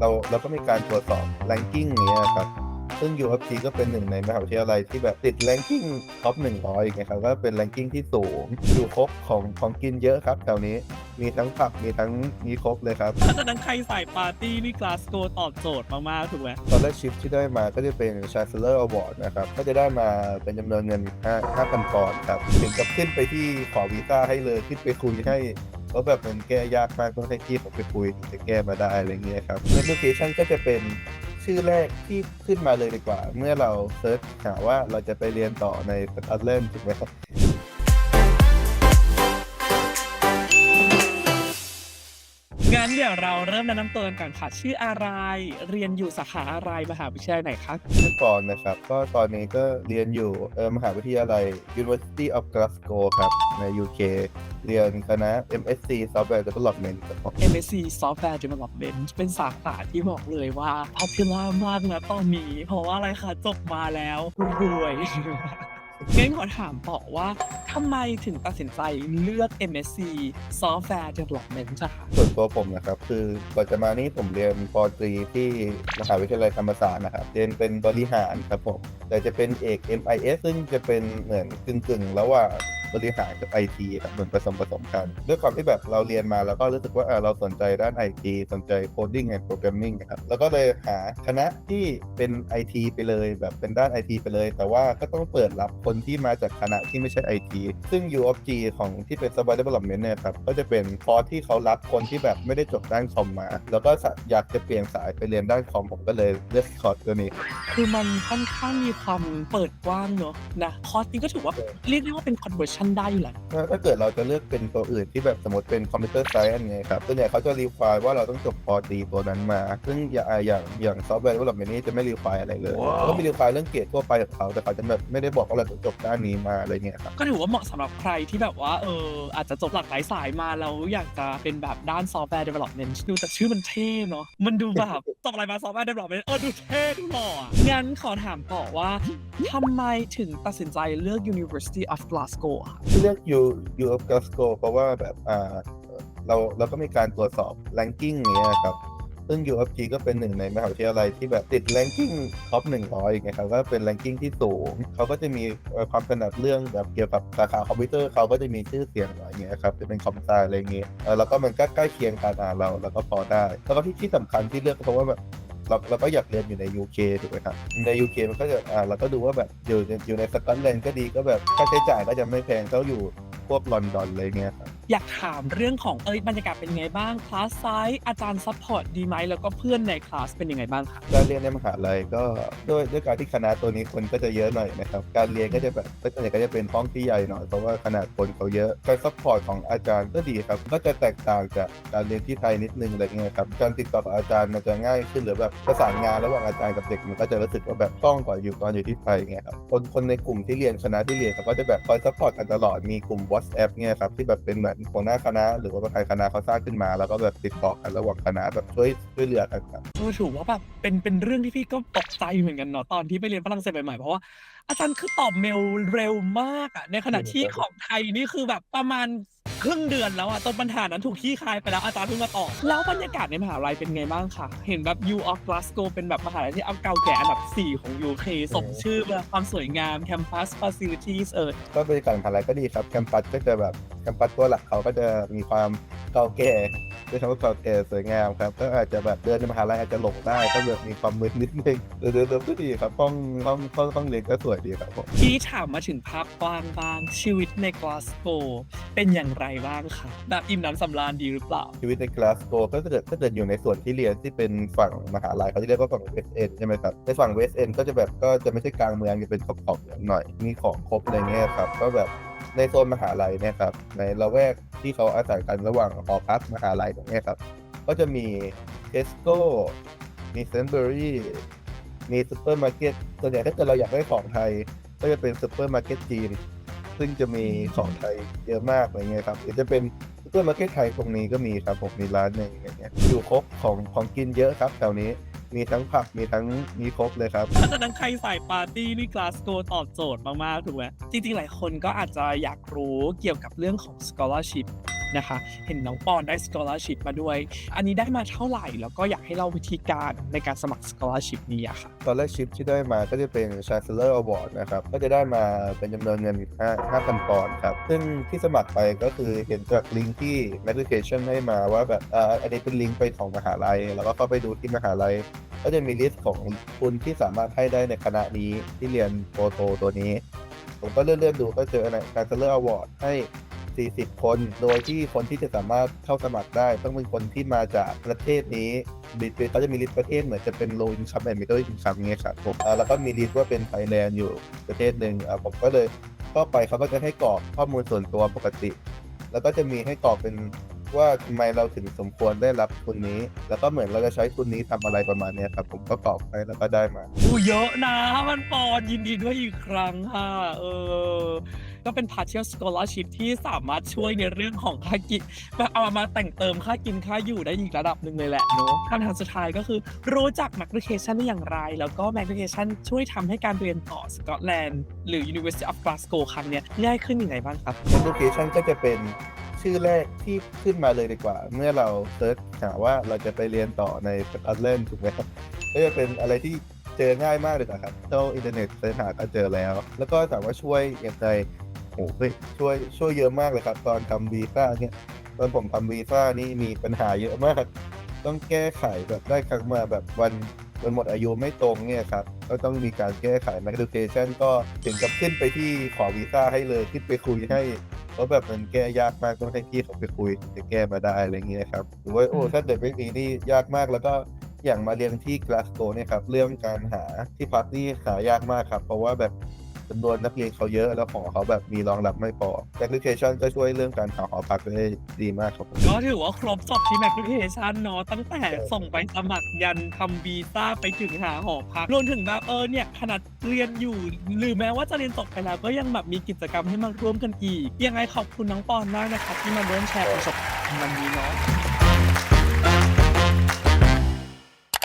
เราเราก็มีการตรวจสอบ ranking เนี้ยครับ ซึ่ง UFT ก็เป็นหนึ่งในมหาวิทยาลัยที่แบบติด ranking top 100ไงครับก็เป็น ranking ที่สูงอยู่ครบของของกินเยอะครับแถวนี้มีทั้งผับมีทั้งมีครบเลยครับเพราะฉะนั้นใครใส่ปาร์ตี้นี่กลาสโกตอบโจทย์มาก ๆ ถูกไหมตอนแรกชิปที่ได้มาก็จะเป็น Chancellor Award นะครับ ก็จะได้มาเป็นจำนวนเงิน 5 5,000ปอนด์ครับ ถึงกับขึ้นไปที่ขอวีซ่าให้เลย ขึ้นไปคุยให้ ว่าแบบมันแก้ยากมากต้องให้ที่ผมไปคุยถึงจะแก้มาได้อะไรเงี้ยครับ Notification ก็จะเป็นชื่อแรกที่ขึ้นมาเลยดีกว่า เมื่อเราเซิร์ชหาว่าเราจะไปเรียนต่อในสกอตแลนด์ถูกไหมครับ งั้นเดี๋ยวเราเริ่มแนะนำตัวกันก่อนค่ะ ชื่ออะไร เรียนอยู่สาขาอะไรมหาวิทยาลัยไหนคะชื่อปอนนะครับ ก็ตอนนี้ก็เรียนอยู่เออมหาวิทยาลัย University of Glasgow ครับ ใน UK เรียนคณะ MSc Software Development ครับผม MSc Software Development เป็นสาขาที่บอกเลยว่า popular มากนะตอนนี้ เพราะว่าอะไรคะจบมาแล้วรวย งั้นขอถามต่อว่าทำไมถึงตัดสินใจเลือก MSc Software Development จ้ะคะส่วนตัวผมนะครับคือก่อนจะมานี่ผมเรียนปอตรีที่มหาวิทยาลัยธรรมศาสตร์นะครับเรียนเป็นบริหารครับผมแต่จะเป็นเอก MIS ซึ่งจะเป็นเหมือนกึ่งๆระหว่างบริหารกับ IT ครับเหมือนผสมผสมกัน ด้วยความที่แบบเราเรียนมาแล้วก็รู้สึกว่าเราสนใจด้าน IT สนใจ coding and programming นะครับแล้วก็เลยหาคณะที่เป็น IT ไปเลยแบบเป็นด้าน IT ไปเลย แต่ว่าก็ต้องเปิดรับคนที่มาจากคณะที่ไม่ใช่ IT ซึ่ง U of G ของที่เป็น Software Development เนี่ยครับก็จะเป็นคอร์สที่เขารับคนที่แบบไม่ได้จบด้านคอมมา แล้วก็อยากจะเปลี่ยนสายไปเรียนด้านคอมผมก็เลยเลือกคอร์สตัวนี้ คือมันค่อนข้างมีความเปิดกว้างเนอะนะคอร์สนี้ก็ถือว่าเรียกได้ว่าเป็น conversion ได้อยู่แหละถ้าถ้าเกิดเราจะเลือกเป็นตัวอื่นที่แบบสมมติเป็นคอมพิวเตอร์ไซน์ไงครับส่วนใหญ่เขาจะรีควายว่าเราต้องจบปอตรีตัวนั้นมา ซึ่งอย่างอย่างอย่างซอฟต์แวร์ development นี่จะไม่รีควายอะไรเลยว้าวก็มีรีควายเรื่องเกรดทั่วไปของเขาแต่เขาจะแบบไม่ได้บอกว่าเราต้องจบด้านนี้มาอะไรเงี้ยครับก็ถือว่าเหมาะสำหรับใครที่แบบว่าเอออาจจะจบหลากหลายสายมาแล้วอยากจะเป็นแบบด้าน software development ดูแต่ชื่อมันเท่เนาะมันดูแบบจบอะไรมา software development เออดูเท่ดูหล่ออะงั้นขอถามต่อว่าทำไมถึงตัดสินใจเลือก University of Glasgow อะที่เลือก U U of Glasgow เพราะว่าแบบอ่าเราเราก็มีการตรวจสอบ ranking เนี้ยครับซึ่ง U of G ก็เป็นหนึ่งในมหาวิทยาลัยที่แบบติด ranking top 100ไงครับก็เป็น ranking ที่สูง เขาก็จะมีความถนัดเรื่องแบบเกี่ยวกับสาขาคอมพิวเตอร์เขาก็จะมีชื่อเสียงหน่อยเงี้ยครับจะเป็นคอมไซอะไรเงี้ยเออแล้วก็มันก็ใกล้เคียงกันอ่าเราเราก็พอได้ แล้วก็ที่ที่สำคัญที่เลือกเพราะว่าแบบ เราเราก็อยากเรียนอยู่ใน UK ถูกไหมครับ ใน UK มันก็จะอ่าเราก็ดูว่าแบบอยู่ในอยู่ในสกอตแลนด์ก็ดีก็แบบค่าใช้จ่ายก็จะไม่แพงเท่าอยู่พวกลอนดอนเลยเงี้ยครับ อยากถามเรื่องของเอ้ยบรรยากาศเป็นไงบ้างคลาสไซส์อาจารย์ซัพพอร์ตดีไหมแล้วก็เพื่อนในคลาสเป็นยังไงบ้างคะการเรียนในมหาลัยก็ด้วยด้วยการที่คณะตัวนี้คนก็จะเยอะหน่อยนะครับการเรียนก็จะแบบก็จะก็จะเป็นห้องที่ใหญ่หน่อยเพราะว่าขนาดคนเขาเยอะการซัพพอร์ตของอาจารย์ก็ดีครับก็จะแตกต่างจากการเรียนที่ไทยนิดนึงอะไรเงี้ยครับการติดต่อกับอาจารย์มันจะง่ายขึ้นหรือแบบประสานงานระหว่างอาจารย์กับเด็กมันก็จะรู้สึกว่าแบบคล่องกว่าอยู่ตอนอยู่ที่ไทยเงี้ยครับคนคนในกลุ่มที่เรียนคณะที่เรียนเขาก็จะแบบคอยซัพพอร์ตกันตลอดมีกลุ่ม WhatsApp เนี่ยครับที่แบบเป็นเหมือนหัวหน้าคณะ หรือว่าประธานคณะเขาสร้างขึ้นมา แล้วก็แบบติดต่อกันระหว่างคณะแบบช่วยช่วยเหลือกันครับ เออถือว่าแบบเป็นเป็นเรื่องที่พี่ก็ตกใจเหมือนกันเนาะตอนที่ไปเรียนฝรั่งเศสใหม่ๆเพราะว่าอาจารย์คือตอบเมลเร็วมากอะในขณะที่ของไทยนี่คือแบบประมาณ ครึ่งเดือนแล้วอะจนปัญหานั้นถูกขี้คายไปแล้วอาจารย์เพิ่งมาตอบแล้วบรรยากาศในมหาลัยเป็นไงบ้างคะเห็นแบบ U of Glasgow เป็นแบบมหาลัยที่เอาเก่าแก่อันดับ 4 ของ UK สมชื่อแบบความสวยงาม campus facilities เออก็บริการมหาลัยก็ดีครับแคมปัสก็จะแบบแคมปัสตัวหลักเขาก็จะมีความเก่าแก่ด้วยคำว่าเก่าแก่สวยงามครับ ก็อาจจะแบบเดินในมหาลัยอาจจะหลงได้ก็แบบมีความมึนนิดนึงแต่เดิมๆก็ดีครับห้องห้องห้องห้องเรียนก็สวยดีครับผมที่ถามมาถึงภาพกว้างบ้างชีวิตในกลาสโกเป็นอย่างไรบ้างคะแบบอิ่มน้ำสำราญดีหรือเปล่า ชีวิตในกลาสโกก็ถ้าเกิดถ้าเกิดอยู่ในส่วนที่เรียนที่เป็นฝั่งมหาลัยเขาจะเรียกว่าฝั่งเวสเอ็นใช่ไหมครับในฝั่งเวสเอ็นก็จะแบบก็จะไม่ใช่กลางเมืองจะเป็นขอบๆหน่อย มีของครบอะไรเงี้ยครับก็แบบในโซนมหาลัยเนี่ยครับในละแวกที่เขาอาศัยกันระหว่างหอพักมหาลัยตรงเนี้ยครับก็จะมีเทสโก้มีเซนเบอรี่มีซูเปอร์มาร์เก็ตส่วนใหญ่ถ้าเกิดเราอยากได้ของไทย ก็จะเป็นซูเปอร์มาร์เก็ตจีน ซึ่งจะมีของไทยเยอะมากอะไรเงี้ยครับหรือจะเป็นซูเปอร์มาร์เก็ตไทยตรงนี้ก็มีครับผมมีร้านหนึ่งอย่างเงี้ยอยู่ครบของของกินเยอะครับแถวนี้มีทั้งผักมีทั้งมีครบเลยครับถ้าจะนั้นใครใส่ปาร์ตี้นี่กลาสโกตอบโจทย์มาก ๆ ถูกไหมจริง ๆ หลายคนก็อาจจะอยากรู้เกี่ยวกับเรื่องของ scholarship นะคะ เห็นน้องปอนได้ scholarship มาด้วย อันนี้ได้มาเท่าไหร่ แล้วก็อยากให้เล่าวิธีการในการสมัคร scholarship นี้อะค่ะ ตอนแรกชิปที่ได้มาก็จะเป็น Chancellor Award นะครับ ก็จะได้มาเป็นจำนวนเงิน5 5,000ปอนด์ครับ ซึ่งที่สมัครไปก็คือเห็นจากลิงก์ที่ Application ให้มาว่าแบบอ่าอันนี้เป็นลิงก์ไปของมหาลัย แล้วก็เข้าไปดูที่มหาลัย ก็จะมีลิสต์ของทุนที่สามารถให้ได้ในคณะนี้ที่เรียนโปรโตตัวนี้ ผมก็เลื่อนๆดูก็เจอนะ Chancellor Award ให้ 40 คน โดยที่คนที่จะสามารถเข้าสมัครได้ต้องเป็นคนที่มาจากประเทศนี้บิดเขาจะมีลิสต์ประเทศเหมือนจะเป็น low income and middle income เงี้ยครับผมแล้วก็มีลิสต์ว่าเป็นไทยแลนด์อยู่ประเทศหนึ่งผมก็เลยเข้าไปเขาก็จะให้กรอกข้อมูลส่วนตัวปกติ แล้วก็จะมีให้กรอกเป็นว่าทำไมเราถึงสมควรได้รับทุนนี้ แล้วก็เหมือนเราจะใช้ทุนนี้ทำอะไรประมาณนี้ครับผมก็กรอกไปแล้วก็ได้มาอู้เยอะนะมันปอนยินดีด้วยอีกครั้งค่ะ เออ ก็เป็น partial scholarship ที่สามารถช่วยในเรื่องของค่ากินแบบเอามาแต่งเติมค่ากินค่าอยู่ได้อีกระดับหนึ่งเลยแหละเนาะคำถามสุดท้ายก็คือรู้จัก Matriculation ได้อย่างไร แล้วก็ Matriculation ช่วยทำให้การเรียนต่อสกอตแลนด์หรือ University of Glasgow ครั้งเนี้ยง่ายขึ้นยังไงบ้างครับ Education ก็จะเป็นชื่อแรกที่ขึ้นมาเลยดีกว่า เมื่อเราเซิร์ชหาว่าเราจะไปเรียนต่อในสกอตแลนด์ถูกไหมก็จะเป็นอะไรที่เจอง่ายมากเลยนะครับเข้าอินเทอร์เน็ตเสิร์ชหาก็เจอแล้ว แล้วก็ถามว่าช่วยอย่างไร โอ้เฮ้ยช่วยช่วยเยอะมากเลยครับ ตอนทำวีซ่าเนี่ย ตอนผมทำวีซ่านี่มีปัญหาเยอะมาก ต้องแก้ไขแบบได้ครั้งมาแบบวันวันหมดอายุไม่ตรงเนี่ยครับ ก็ต้องมีการแก้ไข m a c d u c a t i o n ก็ถึงกับขึ้นไปที่ขอวีซ่าให้เลยขึ้นไปคุยให้เพราะแบบมันแก้ยากมากต้องให้พี่เขาไปคุยถึงจะแก้มาได้อะไรเงี้ยครับหรือว่าโอ้ถ้าเด็กไม่มีนี่ยากมากแล้วก็อย่างมาเรียนที่กลาสโกเนี่ยครับเรื่องการหาที่พักนี่หายากมากครับ เพราะว่าแบบ จำนวนนักเรียนเขาเยอะแล้วขอเขาแบบมีรองรับไม่พอ application ก็ช่วยเรื่องการหาหอพักได้ดีมากครับผมก็ถือว่าครบจบที่ Matriculation เนาะตั้งแต่ส่งไปสมัครยันทำวีซ่าไปถึงหาหอพักรวมถึงแบบเออเนี่ยขนาดเรียนอยู่หรือแม้ว่าจะเรียนจบไปแล้วก็ยังแบบมีกิจกรรมให้มาร่วมกันอีก ยังไงขอบคุณน้องปอนมากนะคะที่มาร่วมแชร์ประสบการณ์วันนี้เนาะ